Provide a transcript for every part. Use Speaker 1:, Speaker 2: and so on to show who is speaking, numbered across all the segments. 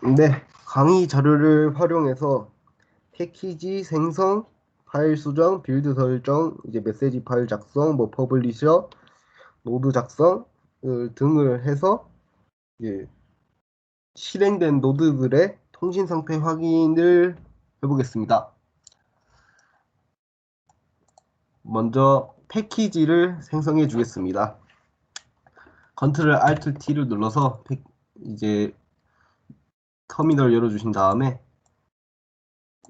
Speaker 1: 네, 강의 자료를 활용해서 패키지 생성, 파일 수정, 빌드 설정, 이제 메시지 파일 작성, 뭐 퍼블리셔, 노드 작성 등을 해서 이제 실행된 노드들의 통신 상태 확인을 해보겠습니다. 먼저 패키지를 생성해 주겠습니다. 컨트롤 Alt T를 눌러서 이제 터미널 열어주신 다음에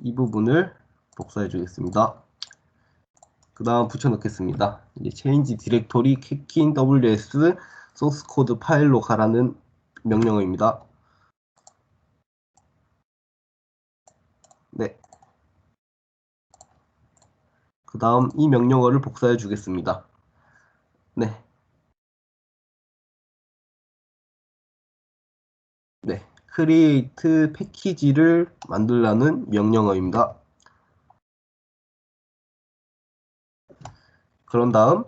Speaker 1: 이 부분을 복사해 주겠습니다. 그 다음 붙여넣겠습니다. 이제 change directory kickin ws source code 파일로 가라는 명령어입니다. 네. 그 다음 이 명령어를 복사해 주겠습니다. 네. Create 패키지를 만들라는 명령어입니다. 그런 다음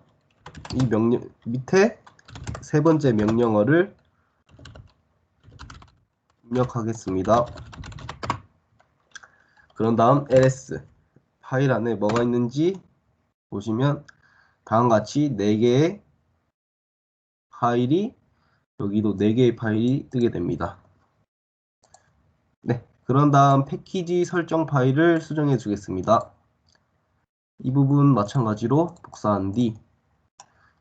Speaker 1: 이 명령 밑에 세 번째 명령어를 입력하겠습니다. 그런 다음 ls 파일 안에 뭐가 있는지 보시면 다음과 같이 4개의 파일이 여기도 4개의 파일이 뜨게 됩니다. 네, 그런 다음 패키지 설정 파일을 수정해 주겠습니다. 이 부분 마찬가지로 복사한 뒤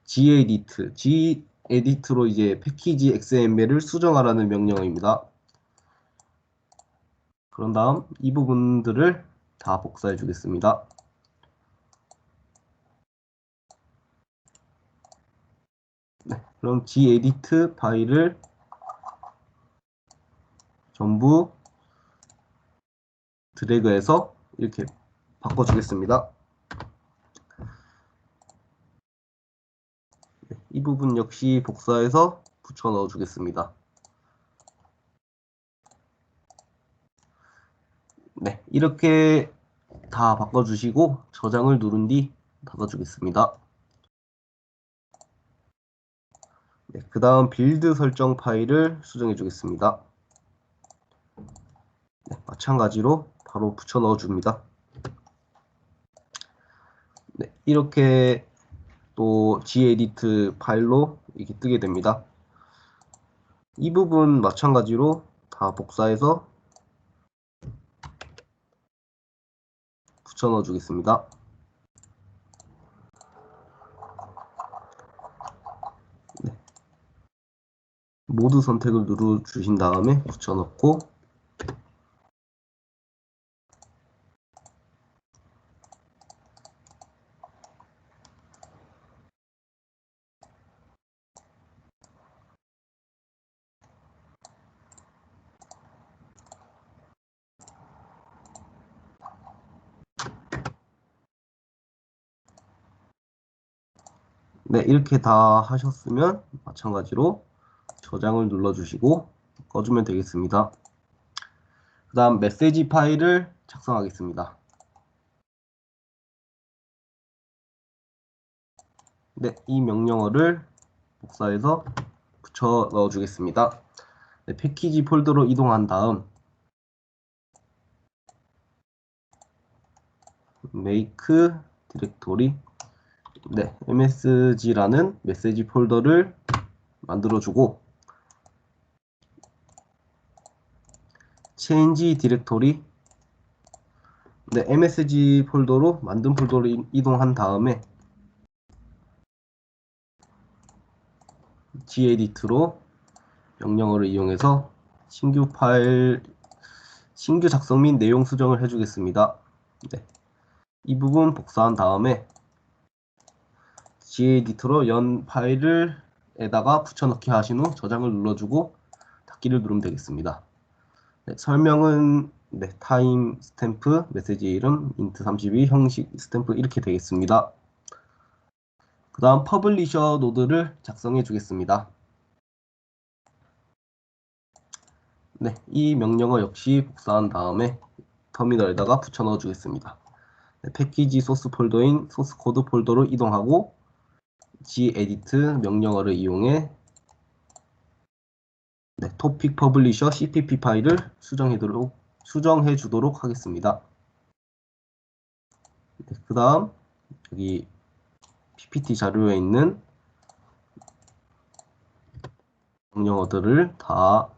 Speaker 1: gedit, gedit로 이제 패키지 xml을 수정하라는 명령어입니다. 그런 다음 이 부분들을 다 복사해 주겠습니다. 네, 그럼 gedit 파일을 전부 드래그해서 이렇게 바꿔주겠습니다. 네, 이 부분 역시 복사해서 붙여 넣어 주겠습니다. 네, 이렇게 다 바꿔주시고 저장을 누른 뒤 닫아주겠습니다. 네, 그 다음 빌드 설정 파일을 수정해 주겠습니다. 네, 마찬가지로 바로 붙여 넣어 줍니다. 네, 이렇게 또 gedit 파일로 이렇게 뜨게 됩니다. 이 부분 마찬가지로 다 복사해서 붙여 넣어 주겠습니다. 네. 모두 선택을 누르 주신 다음에 붙여 넣고 네, 이렇게 다 하셨으면 마찬가지로 저장을 눌러주시고 꺼주면 되겠습니다. 그 다음 메시지 파일을 작성하겠습니다. 네, 이 명령어를 복사해서 붙여 넣어 주겠습니다. 네, 패키지 폴더로 이동한 다음 make 디렉토리 네, msg라는 메시지 폴더를 만들어주고 change 디렉토리 네, msg 폴더로 만든 폴더로 이동한 다음에 gedit로 명령어를 이용해서 신규 파일 신규 작성 및 내용 수정을 해주겠습니다. 네. 이 부분 복사한 다음에 gedit로 연 파일을 에다가 붙여넣기 하신 후 저장을 눌러주고 닫기를 누르면 되겠습니다. 네, 설명은 네, 타임 스탬프, 메시지 이름, 인트 32, 형식 스탬프 이렇게 되겠습니다. 그 다음 퍼블리셔 노드를 작성해 주겠습니다. 네, 이 명령어 역시 복사한 다음에 터미널에다가 붙여 넣어 주겠습니다. 네, 패키지 소스 폴더인 소스 코드 폴더로 이동하고 gedit 명령어를 이용해 네, 토픽 퍼블리셔 CPP 파일을 수정해도록 수정해 주도록 하겠습니다. 네, 그 다음 여기 PPT 자료에 있는 명령어들을 다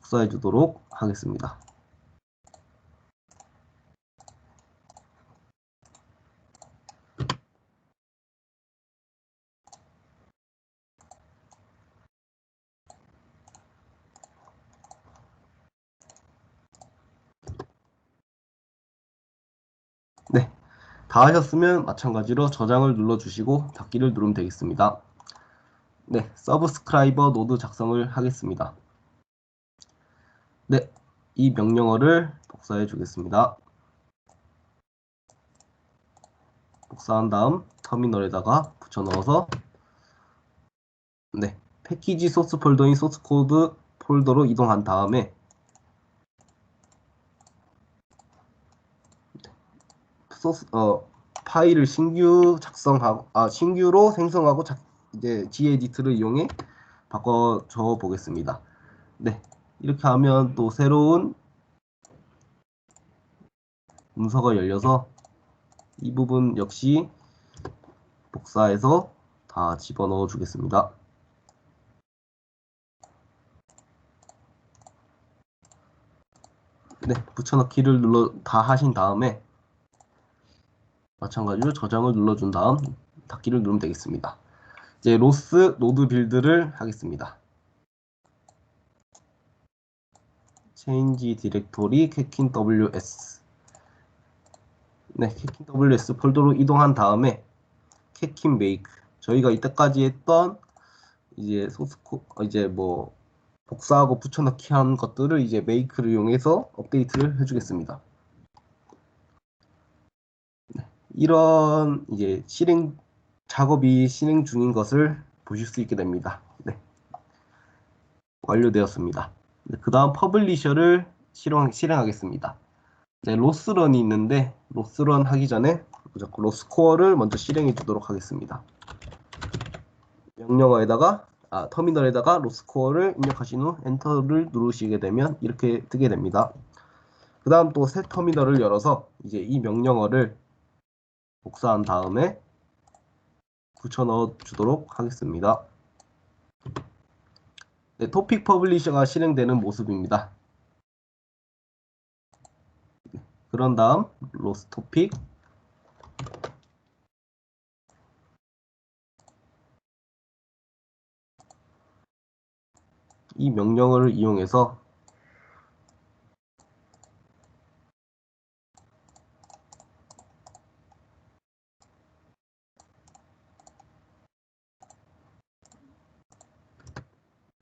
Speaker 1: 복사해 주도록 하겠습니다. 네, 다 하셨으면 마찬가지로 저장을 눌러주시고 닫기를 누르면 되겠습니다. 네, 서브스크라이버 노드 작성을 하겠습니다. 네, 이 명령어를 복사해 주겠습니다. 복사한 다음 터미널에다가 붙여 넣어서 네, 패키지 소스 폴더인 소스 코드 폴더로 이동한 다음에 소스 어 파일을 신규 작성하고 아 신규로 생성하고 작, 이제 gedit를 이용해 바꿔 줘 보겠습니다. 네. 이렇게 하면 또 새로운 문서가 열려서 이 부분 역시 복사해서 다 집어넣어 주겠습니다. 네, 붙여넣기를 눌러 다 하신 다음에 마찬가지로 저장을 눌러준 다음 닫기를 누르면 되겠습니다. 이제 로스 노드 빌드를 하겠습니다. change 디렉토리 캐킨 ws 네, 캐킨 ws 폴더로 이동한 다음에 캐킨 메이크 저희가 이때까지 했던 이제 소스코 이제 뭐 복사하고 붙여넣기 한 것들을 이제 메이크를 이용해서 업데이트를 해주겠습니다. 이런 이제 실행 작업이 실행 중인 것을 보실 수 있게 됩니다. 네. 완료되었습니다. 네, 그 다음 퍼블리셔를 실행, 실행하겠습니다. 네, 로스런이 있는데 로스런 하기 전에 로스코어를 먼저 실행해 주도록 하겠습니다. 명령어에다가 아, 터미널에다가 로스코어를 입력하신 후 엔터를 누르시게 되면 이렇게 뜨게 됩니다. 그 다음 또 새 터미널을 열어서 이제 이 명령어를 복사한 다음에 붙여 넣어 주도록 하겠습니다. 네, 토픽 퍼블리셔가 실행되는 모습입니다. 네, 그런 다음 로스 토픽 이 명령어를 이용해서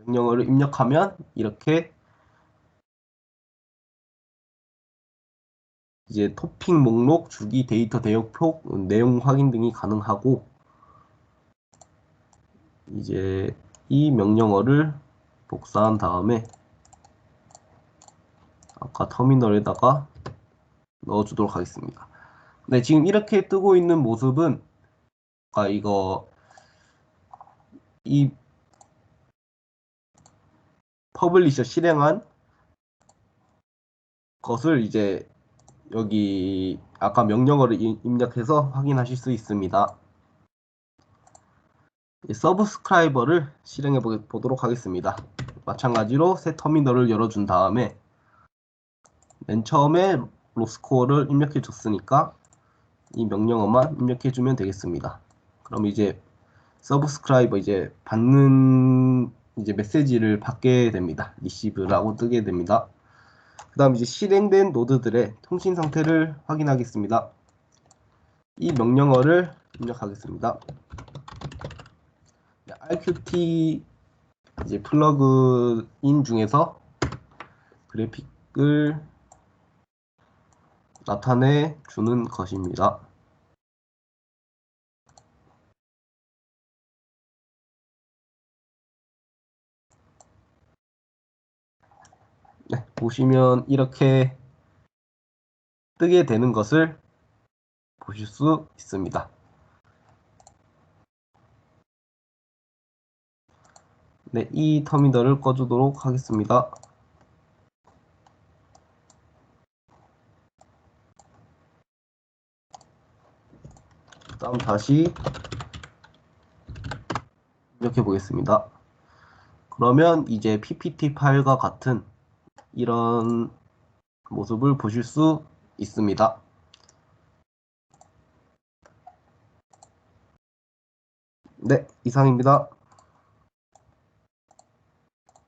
Speaker 1: 명령어를 입력하면 이렇게 이제 토픽 목록, 주기, 데이터 대역표, 내용 확인 등이 가능하고 이제 이 명령어를 복사한 다음에 아까 터미널에다가 넣어주도록 하겠습니다. 네, 지금 이렇게 뜨고 있는 모습은 아 이거 이 퍼블리셔 실행한 것을 이제 여기 아까 명령어를 입력해서 확인하실 수 있습니다. 서브스크라이버를 실행해 보도록 하겠습니다. 마찬가지로 새 터미널을 열어준 다음에 맨 처음에 로스코어를 입력해 줬으니까 이 명령어만 입력해 주면 되겠습니다. 그럼 이제 서브스크라이버 이제 받는 이제 메시지를 받게 됩니다. 리시브라고 뜨게 됩니다. 그 다음 이제 실행된 노드들의 통신 상태를 확인하겠습니다. 이 명령어를 입력하겠습니다. RQT 이제 플러그인 중에서 그래픽을 나타내 주는 것입니다. 네, 보시면 이렇게 뜨게 되는 것을 보실 수 있습니다. 네, 이 터미널을 꺼주도록 하겠습니다. 다음 다시 입력해 보겠습니다. 그러면 이제 PPT 파일과 같은 이런 모습을 보실 수 있습니다. 네, 이상입니다.